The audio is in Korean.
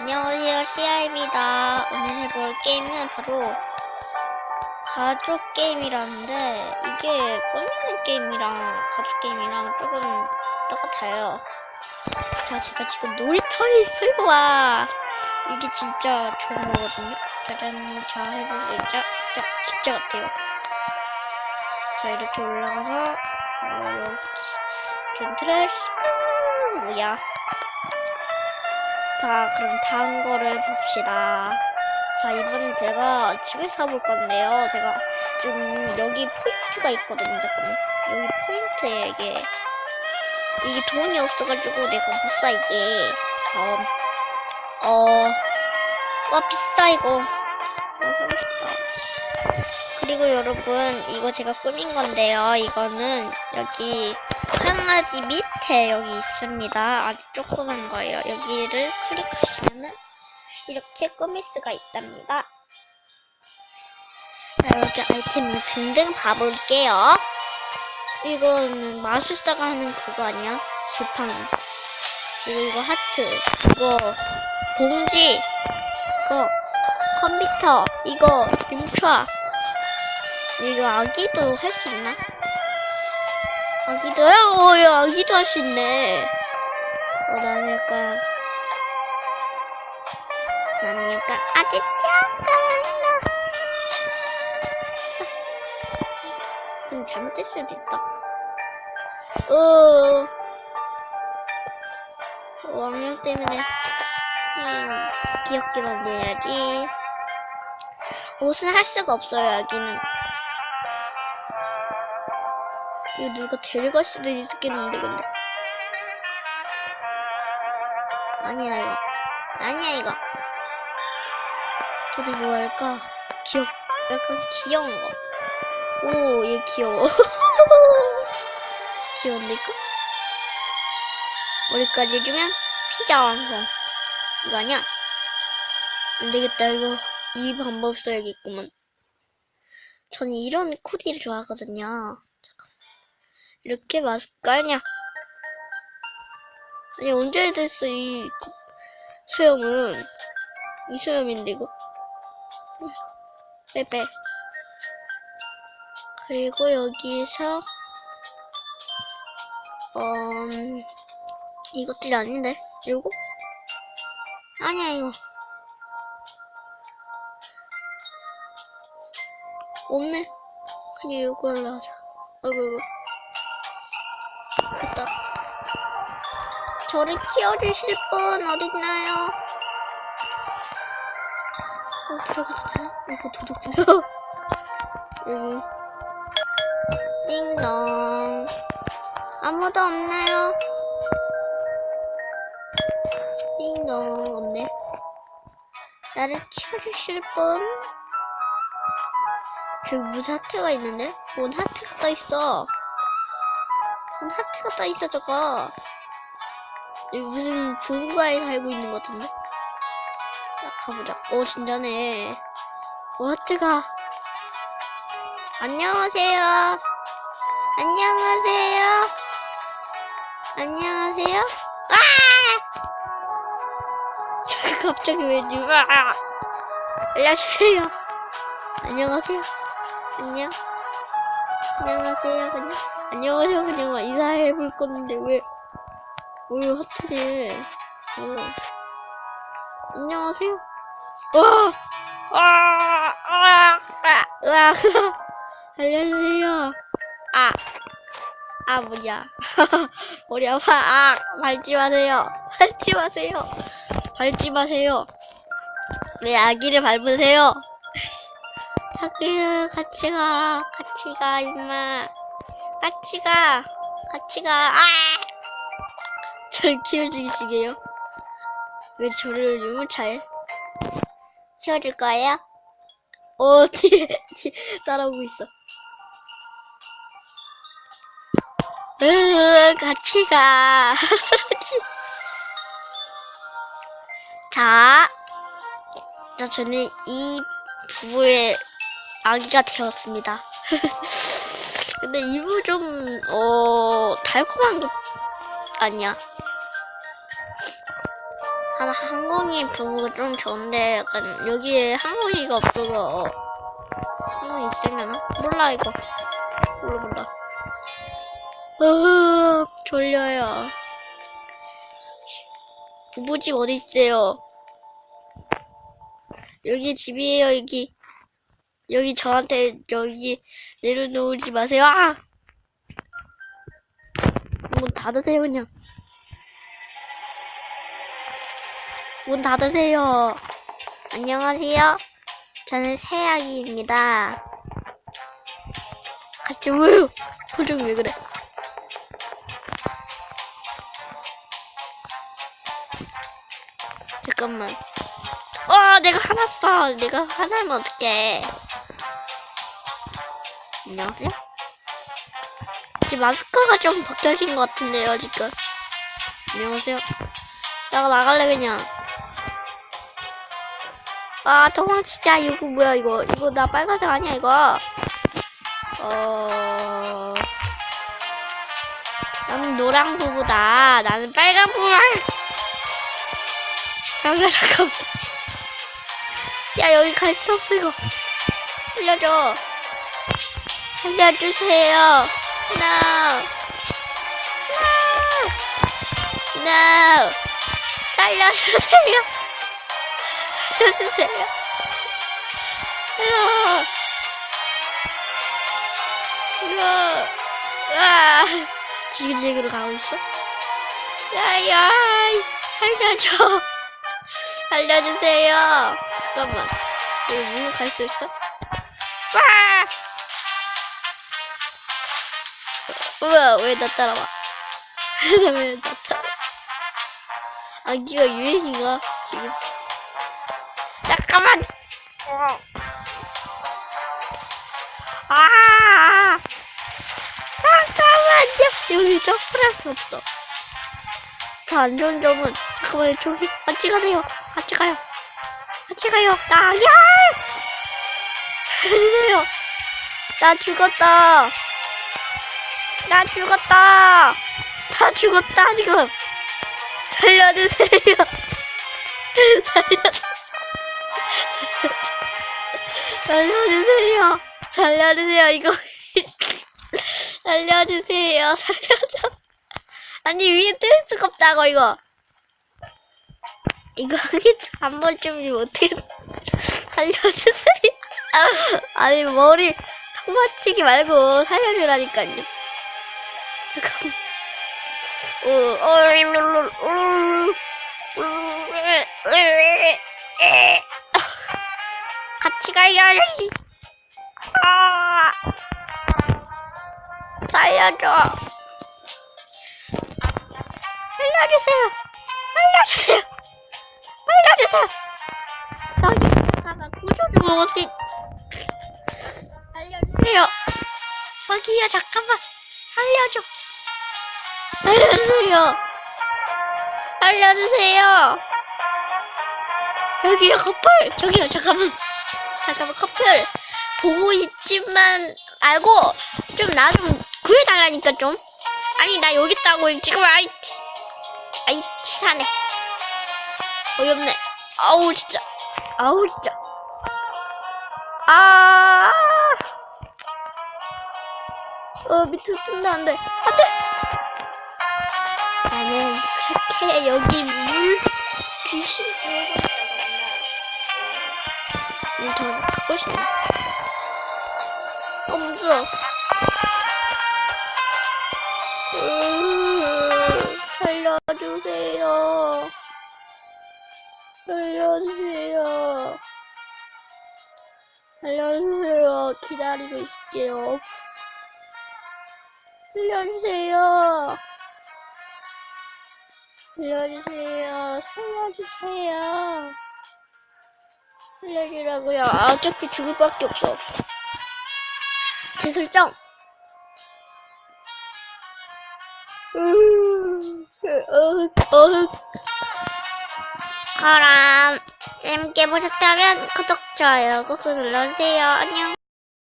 안녕하세요, 시아입니다. 오늘 해볼 게임은 바로 가족 게임이라는데 이게 꾸미는 게임이랑 가족 게임이랑 조금 똑같아요. 자, 제가 지금 놀이터에 있어요. 와, 이게 진짜 좋은 거거든요. 짜잔, 자 해보세요. 자, 자, 진짜 같아요. 자, 이렇게 올라가서 어, 여기 견트를 뭐야? 자, 그럼 다음 거를 봅시다. 자, 이번엔 제가 집에서 볼 건데요. 제가 지금 여기 포인트가 있거든요. 잠깐만. 여기 포인트에 이게. 이게 돈이 없어가지고 내가 못 사, 이게. 어, 어, 와, 비싸, 이거. 어, 사고 싶다. 그리고 여러분, 이거 제가 꾸민 건데요. 이거는 여기 강아지 밑에 여기 있습니다. 아주 조그만 거예요. 여기를 클릭하시면은 이렇게 꾸밀 수가 있답니다. 자, 이렇게 아이템 등등 봐볼게요. 이거는 마술사가 하는 그거 아니야? 지팡이. 그리고 이거 하트. 이거 봉지. 이거 컴퓨터. 이거 림차. 이거 아기도 할 수 있나? 아기도요? 어, 야, 아기도 있네. 어, 나는 약간, 나는 약간 아주 잠깐만요. 근데 잘못될 수도 있다. 어, 왕력 때문에, 음, 귀엽게 만들어야지. 옷은 할 수가 없어요, 여기는. 이거 누가 데려갈 수도 있겠는데 근데. 아니야 이거. 아니야 이거. 저도 뭐 할까? 귀엽 약간 귀여운 거 오 얘 귀여워. 귀여운데 이거? 머리까지 해주면 피자 완성. 이거 아니야? 안되겠다 이거. 이 방법 써야겠구만 저는 이런 코디를 좋아하거든요 이렇게 맞을까냐? 아니 언제 됐어 이 고- 수염은? 이 수염인데 이거? 빼빼. 그리고 여기서 어 이것들이 아닌데? 요거? 아니야 이거. 없네. 그냥 요걸로 하자. 아이고 이거 저를 키워주실 분 어딨나요? 어, 들어가도 되나? 이거 도둑이다. 여기. 띵동. 아무도 없나요? 띵동. 없네. 나를 키워주실 분? 저기 무슨 하트가 있는데? 뭔 하트가 떠있어. 뭔 하트가 떠있어 저거 여기 무슨 부부가에 살고 있는 것 같은데? 자, 가보자. 오 진짜네. 오 하트가. 안녕하세요. 안녕하세요. 안녕하세요. 아! 갑자기 왠지 와 알려주세요. 안녕하세요. 안녕. 안녕하세요. 그냥 안녕하세요. 그냥 막 인사해 볼 건데 왜 왜 하트지 어. 안녕하세요 와 와, 와, 와, 와, 알려주세요. 아, 아, 뭐야. 머리 아파. 아, 밟지 마세요. 밟지 마세요. 밟지 마세요. 왜 아기를 밟으세요? 하기 같이 가. 같이 가, 임마. 같이 가. 같이 가. 아! 절 키워주시게요? 왜 저를 유모차에? 키워줄 거예요? 어, 뒤에, 뒤에 따라오고 있어. 으, 같이 가. 자, 자, 저는 이 부부의 아기가 되었습니다. 근데 이부 좀, 어, 달콤한 것 아니야. 한 항공기 부부가 좀 좋은데 약간 여기에 항공기가 없어서 항공기 있으려나? 몰라 이거 몰라 몰라 으 졸려요 부부집 어디 있어요? 여기 집이에요 여기 여기 저한테 여기 내려놓지 마세요 아! 문 닫으세요 그냥 문 닫으세요. 안녕하세요. 저는 새아기입니다. 같이 왜요? 표정 왜 그래? 잠깐만. 와, 내가 화났어. 내가 화나면 어떡해. 안녕하세요? 지금 마스크가 좀 벗겨진 것 같은데요, 지금. 안녕하세요. 나가 나갈래, 그냥. 아 도망치자 이거 뭐야 이거. 이거 나 빨간색 아니야 이거? 어. 나는 노랑 부부다. 나는 빨간 부부야 여기가 잠깐. 야 여기 갈 수 없어 이거 살려줘. 살려주세요. no no no 살려주세요 살려주세요. 일로. 일로. 아, 지그재그로 가고 있어? 야야, 살려줘. 살려주세요. 잠깐만. 여기 물로 갈 수 있어? 와! 뭐야, 왜 나 따라와? 왜 나 따라와? 아기가 유행인가? 잠깐만. 아, 잠깐만요. 여기 점프할 수 없어. 저안 좋은 점은 잠깐만요. 저기 같이 가세요. 같이 가요. 같이 가요. 나 야! 해주세요. 나 죽었다. 나 죽었다. 나 죽었다 지금. 살려주세요. 살려주세요. 살려주세요. 살려주세요. 이거 살려주세요. 살려줘. 아니 위에 뜰 수가 없다고 이거. 이거 한 번쯤 어떻게 살려주세요. 아니 머리 통 맞히기 말고 살려주라니까요. 잠깐만. 어, 어, 일로, 일로, 같이 가야 해. 아, 살려줘. 살려주세요. 살려주세요. 살려주세요. 저기, 구조 좀 어디. 살려주세요. 저기요, 잠깐만. 살려줘. 살려주세요. 살려주세요. 여기요, 커플. 저기요, 잠깐만. 잠깐만, 커플. 보고 있지만 알고 좀 나 좀 구해달라니까 좀. 아니, 나 여기 있다고 지금 아이, 아이, 치사네. 어이없네. 아우, 진짜. 아우, 진짜. 아. 어, 밑으로 뜬다, 안 돼. 안 돼! 나는 그렇게 여기 물 귀신이 있다 음, 더 갖고 싶네. 어 무서워 으, 살려주세요. 살려주세요. 살려주세요. 기다리고 있을게요. 살려주세요. 살려주세요. 살려주세요. 살려주라고요. 아, 어차피 죽을 밖에 없어. 기술점. 으, 어, 어. 그럼 재밌게 보셨다면 구독, 좋아요 꾹꾹 눌러주세요. 안녕.